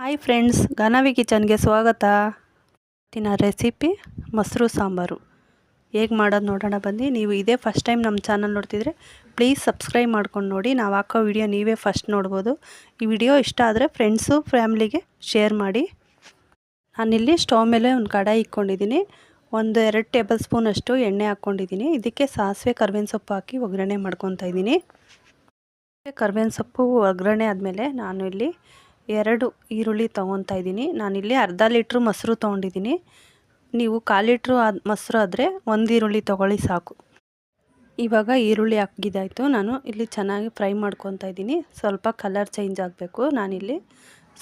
Hi friends ಘನವಿ ಕಿಚನ್ಗೆ ಸ್ವಾಗತ. ಇವತ್ತಿನ recipe ಮೊಸರು ಸಾಂಬಾರು. ಹೇಗೆ ಮಾಡೋದು ನೋಡೋಣ ಬನ್ನಿ. ನೀವು ಇದೇ ಫಸ್ಟ್ ಟೈಮ್ ನಮ್ಮ ಚಾನಲ್ ನೋಡ್ತಿದ್ರೆ ಪ್ಲೀಸ್ ಸಬ್ಸ್ಕ್ರೈಬ್ ಮಾಡ್ಕೊಂಡು ನೋಡಿ. ನಾವು ಹಾಕೋ ವಿಡಿಯೋ ನೀವೇ ಫಸ್ಟ್ ನೋಡ್ಬೋದು. ಈ ವಿಡಿಯೋ ಇಷ್ಟ ಆದರೆ ಫ್ರೆಂಡ್ಸು ಫ್ಯಾಮ್ಲಿಗೆ ಶೇರ್ ಮಾಡಿ. ನಾನಿಲ್ಲಿ ಸ್ಟವ್ ಮೇಲೆ ಒಂದು ಕಡಾಯಿ ಇಟ್ಕೊಂಡಿದ್ದೀನಿ. ಒಂದು ಎರಡು ಟೇಬಲ್ ಸ್ಪೂನಷ್ಟು ಎಣ್ಣೆ ಹಾಕ್ಕೊಂಡಿದ್ದೀನಿ. ಇದಕ್ಕೆ ಸಾಸಿವೆ ಕರ್ಬೇವಿನ ಸೊಪ್ಪು ಹಾಕಿ ಒಗ್ಗರಣೆ ಮಾಡ್ಕೊತಾ ಇದ್ದೀನಿ. ಕರ್ಬೇವಿನ ಸೊಪ್ಪು ಒಗ್ಗರಣೆ ಆದಮೇಲೆ ನಾನು ಇಲ್ಲಿ ಎರಡು ಈರುಳ್ಳಿ ತೊಗೊತಾ ಇದ್ದೀನಿ. ನಾನಿಲ್ಲಿ ಅರ್ಧ ಲೀಟ್ರ್ ಮೊಸರು ತೊಗೊಂಡಿದ್ದೀನಿ. ನೀವು ಕಾಲು ಲೀಟ್ರು ಆದ ಮೊಸರು ಆದರೆ ಒಂದು ಈರುಳ್ಳಿ ತೊಗೊಳ್ಳಿ ಸಾಕು. ಇವಾಗ ಈರುಳ್ಳಿ ಹಾಕಿದಾಯಿತು ನಾನು ಇಲ್ಲಿ ಚೆನ್ನಾಗಿ ಫ್ರೈ ಮಾಡ್ಕೊತಾ ಇದ್ದೀನಿ. ಸ್ವಲ್ಪ ಕಲರ್ ಚೇಂಜ್ ಆಗಬೇಕು. ನಾನಿಲ್ಲಿ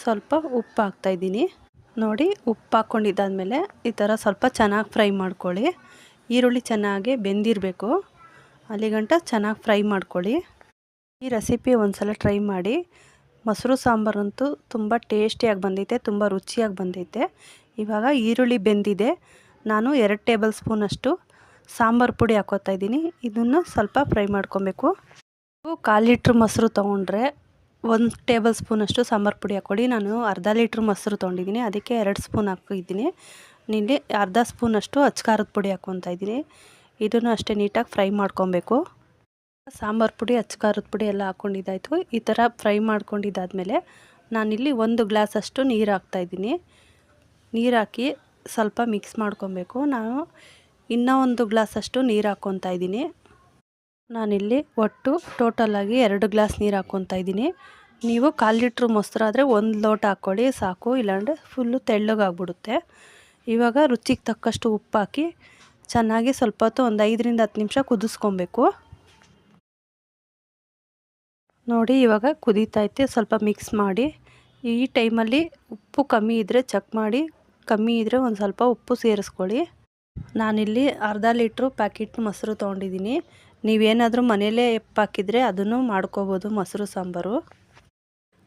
ಸ್ವಲ್ಪ ಉಪ್ಪು ಹಾಕ್ತಾಯಿದ್ದೀನಿ ನೋಡಿ, ಉಪ್ಪು ಹಾಕ್ಕೊಂಡಿದ್ದಾದಮೇಲೆ ಈ ಥರ ಸ್ವಲ್ಪ ಚೆನ್ನಾಗಿ ಫ್ರೈ ಮಾಡ್ಕೊಳ್ಳಿ. ಈರುಳ್ಳಿ ಚೆನ್ನಾಗಿ ಬೆಂದಿರಬೇಕು. ಅಲ್ಲಿಗಂಟ ಚೆನ್ನಾಗಿ ಫ್ರೈ ಮಾಡ್ಕೊಳ್ಳಿ. ಈ ರೆಸಿಪಿ ಒಂದು ಸಲ ಟ್ರೈ ಮಾಡಿ. ಮೊಸರು ಸಾಂಬಾರಂತೂ ತುಂಬ ಟೇಸ್ಟಿಯಾಗಿ ಬಂದೈತೆ, ತುಂಬ ರುಚಿಯಾಗಿ ಬಂದೈತೆ. ಇವಾಗ ಈರುಳ್ಳಿ ಬೆಂದಿದೆ. ನಾನು ಎರಡು ಟೇಬಲ್ ಸ್ಪೂನಷ್ಟು ಸಾಂಬಾರು ಪುಡಿ ಹಾಕೋತಾ ಇದ್ದೀನಿ. ಇದನ್ನು ಸ್ವಲ್ಪ ಫ್ರೈ ಮಾಡ್ಕೊಬೇಕು. ಕಾಲು ಲೀಟ್ರ್ ಮೊಸರು ತೊಗೊಂಡ್ರೆ ಒಂದು ಟೇಬಲ್ ಸ್ಪೂನಷ್ಟು ಸಾಂಬಾರು ಪುಡಿ ಹಾಕೊಡಿ ನಾನು ಅರ್ಧ ಲೀಟ್ರ್ ಮೊಸರು ತೊಗೊಂಡಿದ್ದೀನಿ. ಅದಕ್ಕೆ ಎರಡು ಸ್ಪೂನ್ ಹಾಕಿದ್ದೀನಿ. ನಿನ್ನೆ ಅರ್ಧ ಸ್ಪೂನಷ್ಟು ಅಚ್ಕಾರದ ಪುಡಿ ಹಾಕ್ಕೊತಾ ಇದ್ದೀನಿ. ಇದನ್ನು ಅಷ್ಟೇ ನೀಟಾಗಿ ಫ್ರೈ ಮಾಡ್ಕೊಬೇಕು. ಸಾಂಬಾರು ಪುಡಿ ಅಚ್ಕಾರದ ಪುಡಿ ಎಲ್ಲ ಹಾಕ್ಕೊಂಡಿದ್ದಾಯಿತು ಈ ಥರ ಫ್ರೈ ಮಾಡ್ಕೊಂಡಿದ್ದಾದಮೇಲೆ ನಾನಿಲ್ಲಿ ಒಂದು ಗ್ಲಾಸಷ್ಟು ನೀರು ಹಾಕ್ತಾಯಿದ್ದೀನಿ. ನೀರು ಹಾಕಿ ಸ್ವಲ್ಪ ಮಿಕ್ಸ್ ಮಾಡ್ಕೊಬೇಕು. ನಾನು ಇನ್ನೂ ಒಂದು ಗ್ಲಾಸಷ್ಟು ನೀರು ಹಾಕ್ಕೊತಾ ಇದ್ದೀನಿ ನಾನಿಲ್ಲಿ ಒಟ್ಟು ಟೋಟಲಾಗಿ ಎರಡು ಗ್ಲಾಸ್ ನೀರು ಹಾಕ್ಕೊತಾ ಇದ್ದೀನಿ ನೀವು ಕಾಲು ಲೀಟ್ರ್ ಮೊಸರಾದರೆ ಒಂದು ಲೋಟ ಹಾಕ್ಕೊಳ್ಳಿ, ಸಾಕು. ಇಲ್ಲಾಂದರೆ ಫುಲ್ಲು ತೆಳ್ಳಗಾಗ್ಬಿಡುತ್ತೆ. ಇವಾಗ ರುಚಿಗೆ ತಕ್ಕಷ್ಟು ಉಪ್ಪು ಹಾಕಿ ಚೆನ್ನಾಗಿ ಸ್ವಲ್ಪ ಹೊತ್ತು ಒಂದು ಐದರಿಂದ ಹತ್ತು ನಿಮಿಷ ಕುದಿಸ್ಕೊಬೇಕು. ನೋಡಿ, ಇವಾಗ ಕುದೀತೈತೆ ಸ್ವಲ್ಪ ಮಿಕ್ಸ್ ಮಾಡಿ. ಈ ಟೈಮಲ್ಲಿ ಉಪ್ಪು ಕಮ್ಮಿ ಇದ್ದರೆ ಚೆಕ್ ಮಾಡಿ. ಕಮ್ಮಿ ಇದ್ದರೆ ಒಂದು ಸ್ವಲ್ಪ ಉಪ್ಪು ಸೇರಿಸ್ಕೊಳ್ಳಿ. ನಾನಿಲ್ಲಿ ಅರ್ಧ ಲೀಟ್ರು ಪ್ಯಾಕೆಟ್ ಮೊಸರು ತೊಗೊಂಡಿದ್ದೀನಿ. ನೀವೇನಾದರೂ ಮನೇಲೇ ಎಪ್ಪಾಕಿದರೆ ಅದನ್ನು ಮಾಡ್ಕೋಬೋದು ಮೊಸರು ಸಾಂಬಾರು.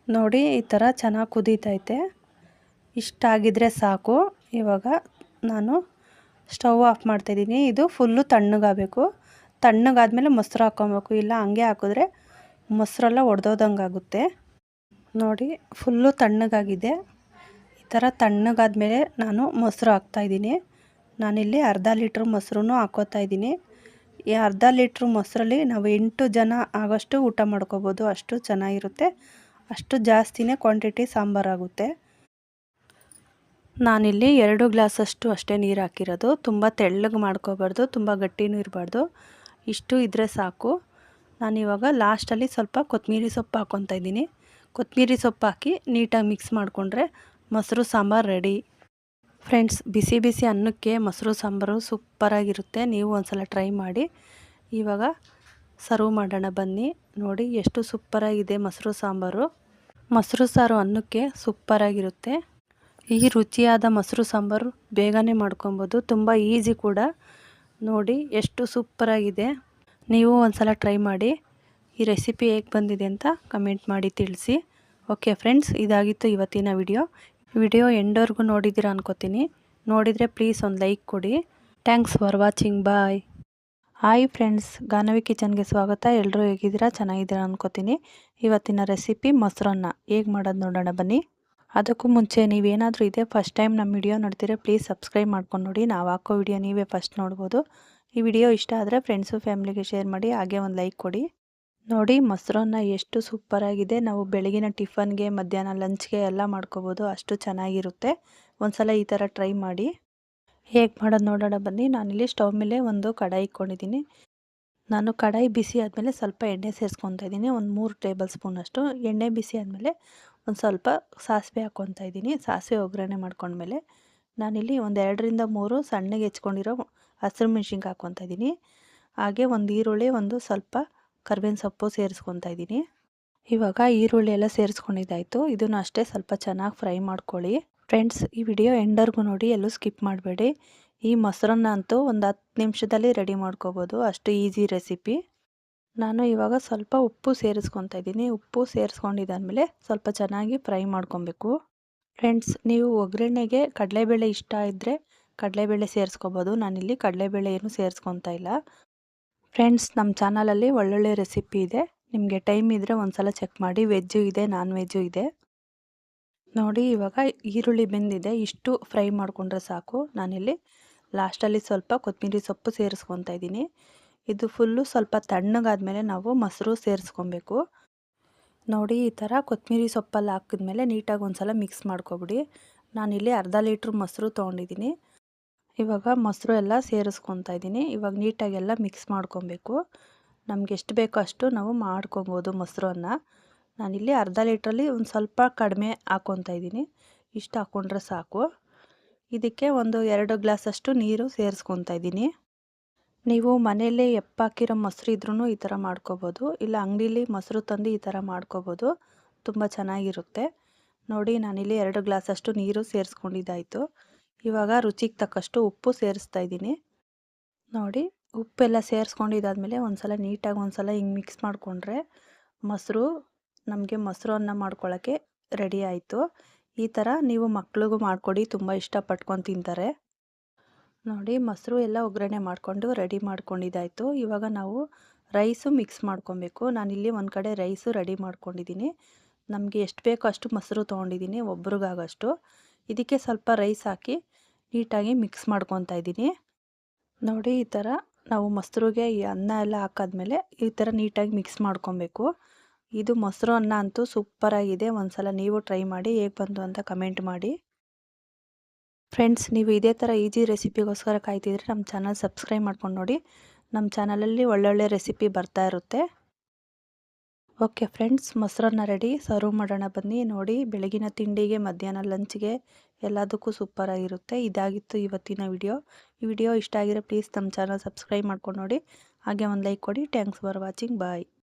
ನೋಡಿ, ಈ ಥರ ಚೆನ್ನಾಗಿ ಕುದೀತೈತೆ ಇಷ್ಟಾಗಿದ್ರೆ ಸಾಕು. ಇವಾಗ ನಾನು ಸ್ಟವ್ ಆಫ್ ಮಾಡ್ತಾಯಿದ್ದೀನಿ ಇದು ಫುಲ್ಲು ತಣ್ಣಗಾಗಬೇಕು. ತಣ್ಣಗಾದ್ಮೇಲೆ ಮೊಸರು ಹಾಕ್ಕೊಬೇಕು. ಇಲ್ಲ, ಹಂಗೆ ಹಾಕಿದ್ರೆ ಮೊಸರೆಲ್ಲ ಒಡೆದೋದಂಗಾಗುತ್ತೆ. ನೋಡಿ, ಫುಲ್ಲು ತಣ್ಣಗಾಗಿದೆ. ಈ ಥರ ತಣ್ಣಗಾದ್ಮೇಲೆ ನಾನು ಮೊಸರು ಹಾಕ್ತಾಯಿದ್ದೀನಿ ನಾನಿಲ್ಲಿ ಅರ್ಧ ಲೀಟ್ರ್ ಮೊಸರು ಹಾಕೋತಾ ಇದ್ದೀನಿ. ಈ ಅರ್ಧ ಲೀಟ್ರ್ ಮೊಸರಲ್ಲಿ ನಾವು ಎಂಟು ಜನ ಆಗೋಷ್ಟು ಊಟ ಮಾಡ್ಕೋಬೋದು. ಅಷ್ಟು ಚೆನ್ನಾಗಿರುತ್ತೆ. ಅಷ್ಟು ಜಾಸ್ತಿನೇ ಕ್ವಾಂಟಿಟಿ ಸಾಂಬಾರಾಗುತ್ತೆ ನಾನಿಲ್ಲಿ ಎರಡು ಗ್ಲಾಸಷ್ಟು ಅಷ್ಟೇ ನೀರು ಹಾಕಿರೋದು. ತುಂಬ ತೆಳ್ಳಗೆ ಮಾಡ್ಕೋಬಾರ್ದು. ತುಂಬ ಗಟ್ಟಿನೂ ಇರಬಾರ್ದು. ಇಷ್ಟು ಇದ್ದರೆ ಸಾಕು. ನಾನಿವಾಗ ಲಾಸ್ಟಲ್ಲಿ ಸ್ವಲ್ಪ ಕೊತ್ತಂಬರಿ ಸೊಪ್ಪು ಹಾಕ್ಕೊತಾ ಇದ್ದೀನಿ. ಕೊತ್ತಂಬರಿ ಸೊಪ್ಪು ಹಾಕಿ ನೀಟಾಗಿ ಮಿಕ್ಸ್ ಮಾಡಿಕೊಂಡ್ರೆ ಮೊಸರು ಸಾಂಬಾರು ರೆಡಿ. ಫ್ರೆಂಡ್ಸ್, ಬಿಸಿ ಬಿಸಿ ಅನ್ನಕ್ಕೆ ಮೊಸರು ಸಾಂಬಾರು ಸೂಪರಾಗಿರುತ್ತೆ ನೀವು ಒಂದ್ಸಲ ಟ್ರೈ ಮಾಡಿ. ಇವಾಗ ಸರ್ವ್ ಮಾಡೋಣ ಬನ್ನಿ. ನೋಡಿ, ಎಷ್ಟು ಸೂಪರಾಗಿದೆ ಮೊಸರು ಸಾಂಬಾರು. ಮೊಸರು ಸಾರು ಅನ್ನಕ್ಕೆ ಸೂಪರಾಗಿರುತ್ತೆ ಈ ರುಚಿಯಾದ ಮೊಸರು ಸಾಂಬಾರು ಬೇಗನೆ ಮಾಡ್ಕೊಬೋದು. ತುಂಬ ಈಸಿ ಕೂಡ. ನೋಡಿ, ಎಷ್ಟು ಸೂಪರಾಗಿದೆ ನೀವು ಒಂದ್ಸಲ ಟ್ರೈ ಮಾಡಿ ಈ ರೆಸಿಪಿ ಹೇಗೆ ಬಂದಿದೆ ಅಂತ ಕಮೆಂಟ್ ಮಾಡಿ ತಿಳಿಸಿ. ಓಕೆ ಫ್ರೆಂಡ್ಸ್ ಇದಾಗಿತ್ತು ಇವತ್ತಿನ ವಿಡಿಯೋ ವಿಡಿಯೋ ಎಂಡೋರ್ಗೂ ನೋಡಿದ್ದೀರಾ ಅನ್ಕೋತೀನಿ. ನೋಡಿದರೆ ಪ್ಲೀಸ್ ಒಂದು ಲೈಕ್ ಕೊಡಿ. Thanks for watching bye hi friends Ganavi ಕಿಚನ್ಗೆ ಸ್ವಾಗತ. ಎಲ್ಲರೂ ಹೇಗಿದ್ದೀರಾ? ಚೆನ್ನಾಗಿದ್ದೀರಾ ಅನ್ಕೋತೀನಿ. ಇವತ್ತಿನ ರೆಸಿಪಿ ಮೊಸರನ್ನ. ಹೇಗೆ ಮಾಡೋದು ನೋಡೋಣ ಬನ್ನಿ. ಅದಕ್ಕೂ ಮುಂಚೆ ನೀವೇನಾದರೂ ಇದೆ ಫಸ್ಟ್ ಟೈಮ್ ನಮ್ಮ ವಿಡಿಯೋ ನೋಡ್ತೀರಾ ಪ್ಲೀಸ್ ಸಬ್ಸ್ಕ್ರೈಬ್ ಮಾಡ್ಕೊಂಡು ನೋಡಿ. ನಾವು ಹಾಕೋ ವಿಡಿಯೋ ನೀವೇ ಫಸ್ಟ್ ನೋಡ್ಬೋದು. ಈ ವಿಡಿಯೋ ಇಷ್ಟ ಆದರೆ ಫ್ರೆಂಡ್ಸು ಫ್ಯಾಮ್ಲಿಗೆ ಶೇರ್ ಮಾಡಿ, ಹಾಗೆ ಒಂದು ಲೈಕ್ ಕೊಡಿ. ನೋಡಿ, ಮೊಸರನ್ನ ಎಷ್ಟು ಸೂಪರಾಗಿದೆ ನಾವು ಬೆಳಗಿನ ಟಿಫನ್ಗೆ ಮಧ್ಯಾಹ್ನ ಲಂಚ್ಗೆ ಎಲ್ಲ ಮಾಡ್ಕೋಬೋದು. ಅಷ್ಟು ಚೆನ್ನಾಗಿರುತ್ತೆ. ಒಂದ್ಸಲ ಈ ಥರ ಟ್ರೈ ಮಾಡಿ. ಹೇಗೆ ಮಾಡೋದು ನೋಡೋಣ ಬನ್ನಿ. ನಾನಿಲ್ಲಿ ಸ್ಟವ್ ಮೇಲೆ ಒಂದು ಕಡಾಯಿ ಇಟ್ಕೊಂಡಿದ್ದೀನಿ. ನಾನು ಕಡಾಯಿ ಬಿಸಿ ಆದಮೇಲೆ ಸ್ವಲ್ಪ ಎಣ್ಣೆ ಸೇರಿಸ್ಕೊತಾ ಇದ್ದೀನಿ. ಒಂದು ಮೂರು ಟೇಬಲ್ ಸ್ಪೂನ್ ಅಷ್ಟು. ಎಣ್ಣೆ ಬಿಸಿ ಆದಮೇಲೆ ಒಂದು ಸ್ವಲ್ಪ ಸಾಸಿವೆ ಹಾಕ್ಕೊತಾ ಇದ್ದೀನಿ. ಸಾಸಿವೆ ಒಗ್ಗರಣೆ ಮಾಡ್ಕೊಂಡ್ಮೇಲೆ ನಾನಿಲ್ಲಿ ಒಂದು ಎರಡರಿಂದ ಮೂರು ಸಣ್ಣಗೆ ಹೆಚ್ಕೊಂಡಿರೋ ಹಸಿರು ಮೆಣ್ಸಿನ್ಕಾಯಿ ಹಾಕ್ಕೊತಾ ಇದ್ದೀನಿ. ಹಾಗೆ ಒಂದು ಈರುಳ್ಳಿ, ಒಂದು ಸ್ವಲ್ಪ ಕರ್ಬೇವಿನ ಸೊಪ್ಪು ಸೇರಿಸ್ಕೊತಾ ಇದ್ದೀನಿ. ಇವಾಗ ಈರುಳ್ಳಿ ಎಲ್ಲ ಸೇರಿಸ್ಕೊಂಡಿದ್ದಾಯಿತು. ಇದನ್ನು ಅಷ್ಟೇ ಸ್ವಲ್ಪ ಚೆನ್ನಾಗಿ ಫ್ರೈ ಮಾಡ್ಕೊಳ್ಳಿ. ಫ್ರೆಂಡ್ಸ್, ಈ ವಿಡಿಯೋ ಎಂಡರ್ಗೂ ನೋಡಿ, ಎಲ್ಲೂ ಸ್ಕಿಪ್ ಮಾಡಬೇಡಿ. ಈ ಮೊಸರನ್ನ ಅಂತೂ ಒಂದು ಹತ್ತು ನಿಮಿಷದಲ್ಲಿ ರೆಡಿ ಮಾಡ್ಕೋಬೋದು. ಅಷ್ಟು ಈಸಿ ರೆಸಿಪಿ. ನಾನು ಇವಾಗ ಸ್ವಲ್ಪ ಉಪ್ಪು ಸೇರಿಸ್ಕೊತಾ ಇದ್ದೀನಿ. ಉಪ್ಪು ಸೇರಿಸ್ಕೊಂಡಿದ್ದಾದಮೇಲೆ ಸ್ವಲ್ಪ ಚೆನ್ನಾಗಿ ಫ್ರೈ ಮಾಡ್ಕೊಬೇಕು. ಫ್ರೆಂಡ್ಸ್, ನೀವು ಒಗ್ಗರಣೆಗೆ ಕಡಲೆಬೇಳೆ ಇಷ್ಟ ಇದ್ದರೆ ಕಡಲೆಬೇಳೆ ಸೇರಿಸ್ಕೋಬೋದು. ನಾನಿಲ್ಲಿ ಕಡಲೆಬೇಳೆ ಏನು ಸೇರಿಸ್ಕೊತಾ ಇಲ್ಲ. ಫ್ರೆಂಡ್ಸ್ ನಮ್ಮ ಚಾನಲಲ್ಲಿ ಒಳ್ಳೊಳ್ಳೆ ರೆಸಿಪಿ ಇದೆ. ನಿಮಗೆ ಟೈಮ್ ಇದ್ದರೆ ಒಂದು ಸಲ ಚೆಕ್ ಮಾಡಿ. ವೆಜ್ಜು ಇದೆ ನಾನ್ ವೆಜ್ಜು ಇದೆ. ನೋಡಿ, ಇವಾಗ ಈರುಳ್ಳಿ ಬೆಂದಿದೆ. ಇಷ್ಟು ಫ್ರೈ ಮಾಡಿಕೊಂಡ್ರೆ ಸಾಕು. ನಾನಿಲ್ಲಿ ಲಾಸ್ಟಲ್ಲಿ ಸ್ವಲ್ಪ ಕೊತ್ತಂಬರಿ ಸೊಪ್ಪು ಸೇರಿಸ್ಕೊತಾ ಇದ್ದೀನಿ. ಇದು ಫುಲ್ಲು ಸ್ವಲ್ಪ ತಣ್ಣಗಾದ್ಮೇಲೆ ನಾವು ಮೊಸರು ಸೇರಿಸ್ಕೊಬೇಕು. ನೋಡಿ, ಈ ಥರ ಕೊತ್ತಂಬರಿ ಸೊಪ್ಪಲ್ಲಿ ಹಾಕಿದ್ಮೇಲೆ ನೀಟಾಗಿ ಒಂದು ಸಲ ಮಿಕ್ಸ್ ಮಾಡ್ಕೊಬಿಡಿ. ನಾನಿಲ್ಲಿ ಅರ್ಧ ಲೀಟ್ರ್ ಮೊಸರು ತೊಗೊಂಡಿದ್ದೀನಿ. ಇವಾಗ ಮೊಸರು ಎಲ್ಲ ಸೇರಿಸ್ಕೊತಾ ಇದ್ದೀನಿ. ಇವಾಗ ನೀಟಾಗೆಲ್ಲ ಮಿಕ್ಸ್ ಮಾಡ್ಕೊಬೇಕು. ನಮ್ಗೆ ಎಷ್ಟು ಬೇಕೋ ಅಷ್ಟು ನಾವು ಮಾಡ್ಕೊಬೋದು ಮೊಸರನ್ನ. ನಾನಿಲ್ಲಿ ಅರ್ಧ ಲೀಟ್ರಲ್ಲಿ ಒಂದು ಸ್ವಲ್ಪ ಕಡಿಮೆ ಹಾಕ್ಕೊತಾ ಇದ್ದೀನಿ. ಇಷ್ಟು ಹಾಕ್ಕೊಂಡ್ರೆ ಸಾಕು. ಇದಕ್ಕೆ ಒಂದು ಎರಡು ಗ್ಲಾಸಷ್ಟು ನೀರು ಸೇರಿಸ್ಕೊತಾ ಇದ್ದೀನಿ. ನೀವು ಮನೆಯಲ್ಲೇ ಎಪ್ಪಾಕಿರೋ ಮೊಸರು ಇದ್ರೂ ಈ ಥರ ಮಾಡ್ಕೋಬೋದು. ಇಲ್ಲ ಅಂಗಡೀಲಿ ಮೊಸರು ತಂದು ಈ ಥರ ಮಾಡ್ಕೋಬೋದು. ತುಂಬ ಚೆನ್ನಾಗಿರುತ್ತೆ. ನೋಡಿ ನಾನಿಲ್ಲಿ ಎರಡು ಗ್ಲಾಸಷ್ಟು ನೀರು ಸೇರಿಸ್ಕೊಂಡಿದ್ದಾಯಿತು. ಇವಾಗ ರುಚಿಗೆ ತಕ್ಕಷ್ಟು ಉಪ್ಪು ಸೇರಿಸ್ತಾ ಇದ್ದೀನಿ. ನೋಡಿ, ಉಪ್ಪೆಲ್ಲ ಸೇರಿಸ್ಕೊಂಡಿದ್ದಾದಮೇಲೆ ಒಂದು ಸಲ ನೀಟಾಗಿ ಒಂದು ಸಲ ಹಿಂಗೆ ಮಿಕ್ಸ್ ಮಾಡಿಕೊಂಡ್ರೆ ಮೊಸರು, ನಮಗೆ ಮೊಸರು ಅನ್ನ ಮಾಡ್ಕೊಳ್ಳೋಕ್ಕೆ ರೆಡಿ ಆಯಿತು. ಈ ಥರ ನೀವು ಮಕ್ಳಿಗೂ ಮಾಡಿಕೊಡಿ, ತುಂಬ ಇಷ್ಟಪಟ್ಕೊಂಡು ತಿಂತಾರೆ. ನೋಡಿ, ಮೊಸರು ಎಲ್ಲ ಒಗ್ಗರಣೆ ಮಾಡಿಕೊಂಡು ರೆಡಿ ಮಾಡ್ಕೊಂಡಿದ್ದಾಯಿತು. ಇವಾಗ ನಾವು ರೈಸು ಮಿಕ್ಸ್ ಮಾಡ್ಕೊಬೇಕು. ನಾನಿಲ್ಲಿ ಒಂದು ಕಡೆ ರೈಸು ರೆಡಿ ಮಾಡ್ಕೊಂಡಿದ್ದೀನಿ. ನಮಗೆ ಎಷ್ಟು ಬೇಕೋ ಅಷ್ಟು ಮೊಸರು ತೊಗೊಂಡಿದ್ದೀನಿ, ಒಬ್ರಿಗಾಗಷ್ಟು. ಇದಕ್ಕೆ ಸ್ವಲ್ಪ ರೈಸ್ ಹಾಕಿ ನೀಟಾಗಿ ಮಿಕ್ಸ್ ಮಾಡ್ಕೊತಾ ಇದ್ದೀನಿ. ನೋಡಿ ಈ ಥರ ನಾವು ಮೊಸರುಗೆ ಈ ಅನ್ನ ಎಲ್ಲ ಹಾಕಾದ್ಮೇಲೆ ಈ ಥರ ನೀಟಾಗಿ ಮಿಕ್ಸ್ ಮಾಡ್ಕೊಬೇಕು. ಇದು ಮೊಸರು ಅನ್ನ ಅಂತೂ ಸೂಪರಾಗಿದೆ ಒಂದು ಸಲ ನೀವು ಟ್ರೈ ಮಾಡಿ ಹೇಗೆ ಬಂತು ಅಂತ ಕಮೆಂಟ್ ಮಾಡಿ. ಫ್ರೆಂಡ್ಸ್, ನೀವು ಇದೇ ಥರ ಈಜಿ ರೆಸಿಪಿಗೋಸ್ಕರ ಕಾಯ್ತಿದ್ರೆ ನಮ್ಮ ಚಾನಲ್ ಸಬ್ಸ್ಕ್ರೈಬ್ ಮಾಡ್ಕೊಂಡು ನೋಡಿ. ನಮ್ಮ ಚಾನಲಲ್ಲಿ ಒಳ್ಳೊಳ್ಳೆ ರೆಸಿಪಿ ಬರ್ತಾ ಇರುತ್ತೆ. ಓಕೆ ಫ್ರೆಂಡ್ಸ್, ಮೊಸರನ್ನ ರೆಡಿ ಸರ್ವ್ ಮಾಡೋಣ ಬನ್ನಿ. ನೋಡಿ, ಬೆಳಗಿನ ತಿಂಡಿಗೆ, ಮಧ್ಯಾಹ್ನ ಲಂಚ್ಗೆ ಎಲ್ಲದಕ್ಕೂ ಸೂಪರಾಗಿರುತ್ತೆ ಇದಾಗಿತ್ತು ಇವತ್ತಿನ ವಿಡಿಯೋ ಈ ವಿಡಿಯೋ ಇಷ್ಟ ಆಗಿರೋ ಪ್ಲೀಸ್ ನಮ್ಮ ಚಾನಲ್ ಸಬ್ಸ್ಕ್ರೈಬ್ ಮಾಡ್ಕೊಂಡು ನೋಡಿ. ಹಾಗೆ ಒಂದು ಲೈಕ್ ಕೊಡಿ. Thanks for watching bye